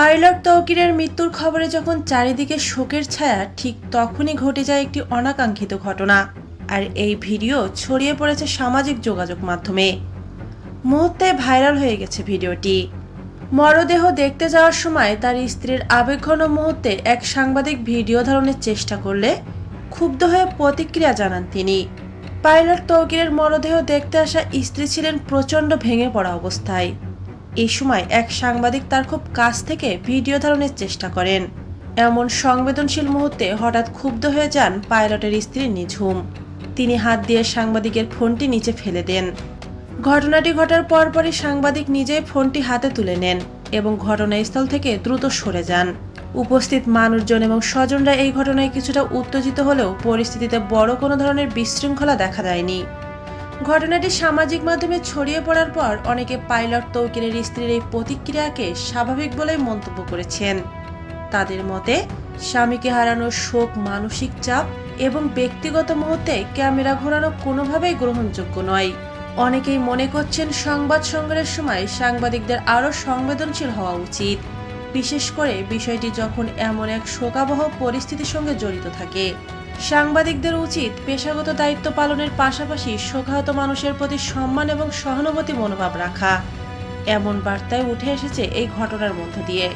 Pilot তৌকিরের মৃত্যুর খবরে যখন চারিদিকে শোকের ছায়া, ঠিক তখনই ঘটে যায় একটি অনাকাঙ্ক্ষিত ঘটনা। আর এই ভিডিও ছড়িয়ে পড়েছে সামাজিক যোগাযোগ মাধ্যমে। মুহূর্তে ভাইরাল হয়ে গেছে ভিডিওটি। মরদেহ দেখতে যাওয়ার সময় তার স্ত্রীর আবেগঘন মুহূর্তে এক সাংবাদিক ভিডিও ধারণের চেষ্টা করলে ক্ষুব্ধ হয়ে প্রতিক্রিয়া জানান তিনি। পাইলট তৌকিরের মরদেহ দেখতে আসা স্ত্রী ছিলেন প্রচণ্ড ভেঙে পড়া অবস্থায়। এই সময় এক সাংবাদিক তার খুব কাছ থেকে ভিডিও ধারণের চেষ্টা করেন। এমন সংবেদনশীল মুহূর্তে হঠাৎ ক্ষুব্ধ হয়ে যান পাইলটের স্ত্রী নিঝুম। তিনি হাত দিয়ে সাংবাদিকের ফোনটি নিচে ফেলে দেন। ঘটনাটি ঘটার পরপরই সাংবাদিক নিজেই ফোনটি হাতে তুলে নেন এবং ঘটনাস্থল থেকে দ্রুত সরে যান। উপস্থিত মানুষজন এবং স্বজনরা এই ঘটনায় কিছুটা উত্তেজিত হলেও পরিস্থিতিতে বড় কোনো ধরনের বিশৃঙ্খলা দেখা দেয়নি ঘটনাটি সামাজিক মাধ্যমে ছড়িয়ে পড়ার পর অনেকে পাইলট তৌকিরের স্ত্রীর এই প্রতিক্রিয়াকে স্বাভাবিক বলে মন্তব্য করেছেন। তাদের মতে, স্বামীকে হারানোর শোক, মানসিক চাপ এবং ব্যক্তিগত মুহূর্তে ক্যামেরা ঘোরানো কোনোভাবেই গ্রহণযোগ্য নয়। অনেকেই মনে করছেন সংবাদ সংগ্রহের সময় সাংবাদিকদের আরও সংবেদনশীল হওয়া উচিত। বিশেষ করে বিষয়টি যখন এমন এক শোকাবহ পরিস্থিতির সঙ্গে জড়িত থাকে। সাংবাদিকদের উচিত পেশাগত দায়িত্ব পালনের পাশাপাশি শোকাহত মানুষের প্রতি সম্মান এবং সহানুভূতি মনোভাব রাখা। এমন বার্তায় উঠে এসেছে এই ঘটনার মধ্য দিয়ে।